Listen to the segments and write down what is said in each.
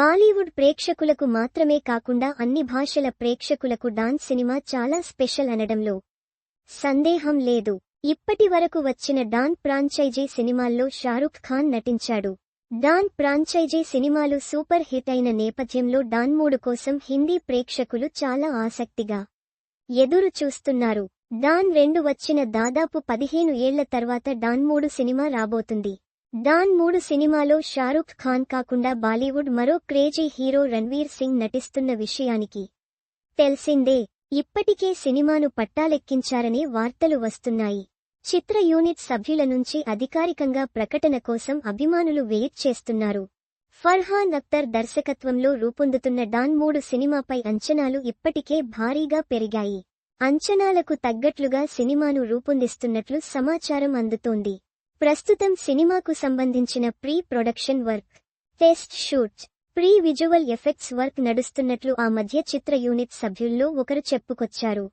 బాలీవుడ్ ప్రేక్షకులకు మాత్రమే కాకుండా అన్ని భాషల ప్రేక్షకులకు డాన్స్ సినిమా చాలా స్పెషల్ అనడంలో సందేహం లేదు. ఇప్పటి వరకు వచ్చిన డాన్ ప్రాంచైజీ సినిమాల్లో షారుఖ్ ఖాన్ నటించాడు. డాన్ ప్రాంచైజీ సినిమాలు సూపర్ హిట్ అయిన నేపథ్యంలో డాన్ మూడు కోసం హిందీ ప్రేక్షకులు చాలా ఆసక్తిగా ఎదురు చూస్తున్నారు. డాన్ రెండు వచ్చిన దాదాపు పదిహేను ఏళ్ళ తర్వాత డాన్ మూడు సినిమా రాబోతుంది. డాన్ మూడు సినిమాలో షారుఖ్ ఖాన్ కాకుండా బాలీవుడ్ మరో క్రేజీ హీరో రణ్వీర్ సింగ్ నటిస్తున్న విషయానికి తెలిసిందే. ఇప్పటికే సినిమాను పట్టాలెక్కించారనే వార్తలు వస్తున్నాయి. చిత్ర యూనిట్ సభ్యుల నుంచి అధికారికంగా ప్రకటన కోసం అభిమానులు వెయిట్ చేస్తున్నారు. ఫర్హాన్ అఖ్తర్ దర్శకత్వంలో రూపొందుతున్న డాన్ మూడు సినిమాపై అంచనాలు ఇప్పటికే భారీగా పెరిగాయి. అంచనాలకు తగ్గట్లుగా సినిమాను రూపొందిస్తున్నట్లు సమాచారం అందుతోంది. ప్రస్తుతం సినిమాకు సంబంధించిన pre production work test shoot pre visual effects work నడుస్తున్నట్లు ఆ మధ్య చిత్ర యూనిట్ సభ్యుల్లో ఒకరు చెప్పుకొచ్చారు.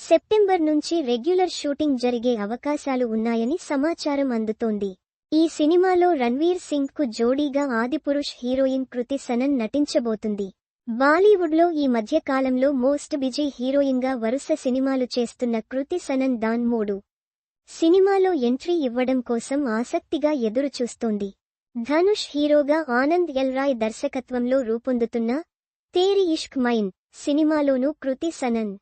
సెప్టెంబర్ నుంచి రెగ్యులర్ షూటింగ్ జరిగే అవకాశాలు ఉన్నాయని సమాచారం అందుతోంది. ఈ సినిమాలో రణ్వీర్ సింగ్కు జోడీగా ఆదిపురుష్ హీరోయిన్ కృతి సనన్ నటించబోతుంది. బాలీవుడ్లో ఈ మధ్య కాలంలో మోస్ట్ బిజీ హీరోయిన్గా వరుస సినిమాలు చేస్తున్న కృతి సనన్ దాన్ మూడు సినిమాలో ఎంట్రీ ఇవ్వడం కోసం ఆసక్తిగా ఎదురుచూస్తోంది. ధనుష్ హీరోగా ఆనంద్ ఎల్ రాయ్ దర్శకత్వంలో రూపొందుతున్న తేరి ఇష్క్ మైన్ సినిమాలోనూ కృతి సనన్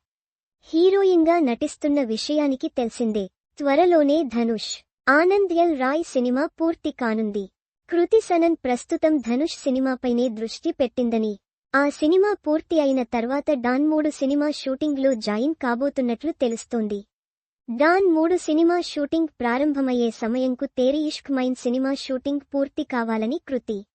హీరోయిన్గా నటిస్తున్న విషయానికి తెలిసిందే. త్వరలోనే ధనుష్ ఆనంద్ ఎల్ రాయ్ సినిమా పూర్తి కానుంది. కృతి సనన్ ప్రస్తుతం ధనుష్ సినిమాపైనే దృష్టి పెట్టిందని ఆ సినిమా పూర్తి అయిన తర్వాత డాన్ మూడు సినిమా షూటింగ్లో జాయిన్ కాబోతున్నట్లు తెలుస్తోంది. డాన్ మూడు సినిమా షూటింగ్ ప్రారంభమయ్యే సమయంకు తేరి ఇష్క్ మైన్ సినిమా షూటింగ్ పూర్తి కావాలని కృతి.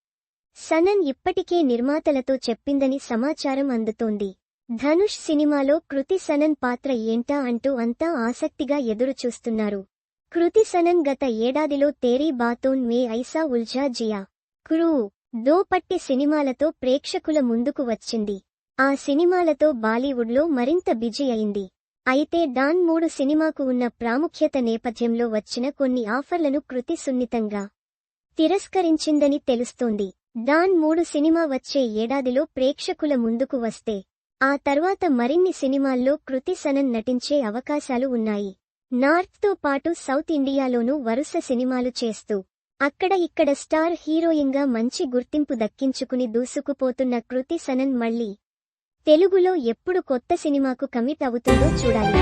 సనన్ ఇప్పటికే నిర్మాతలతో చెప్పిందని సమాచారం అందుతోంది. ధనుష్ సినిమాలో కృతి సనన్ పాత్ర ఏంటా అంటూ అంతా ఆసక్తిగా ఎదురుచూస్తున్నారు. కృతి సనన్ గత ఏడాదిలో తేరీ బాతోన్ మే ఐసా ఉల్జా జియా. క్రూ దోపట్టి సినిమాలతో ప్రేక్షకుల ముందుకు వచ్చింది. ఆ సినిమాలతో బాలీవుడ్లో మరింత బిజీ అయింది. అయితే డాన్ మూడు సినిమాకు ఉన్న ప్రాముఖ్యత నేపథ్యంలో వచ్చిన కొన్ని ఆఫర్లను కృతి సున్నితంగా తిరస్కరించిందని తెలుస్తోంది. డాన్ మూడు సినిమా వచ్చే ఏడాదిలో ప్రేక్షకుల ముందుకు వస్తే ఆ తర్వాత మరిన్ని సినిమాల్లో కృతి సనన్ నటించే అవకాశాలు ఉన్నాయి. నార్త్తో పాటు సౌత్ ఇండియాలోనూ వరుస సినిమాలు చేస్తూ అక్కడ ఇక్కడ స్టార్ హీరోయిన్గా మంచి గుర్తింపు దక్కించుకుని దూసుకుపోతున్న కృతి సనన్ మళ్ళీ తెలుగులో ఎప్పుడు కొత్త సినిమాకు కమిట్ అవుతుందో చూడాలి.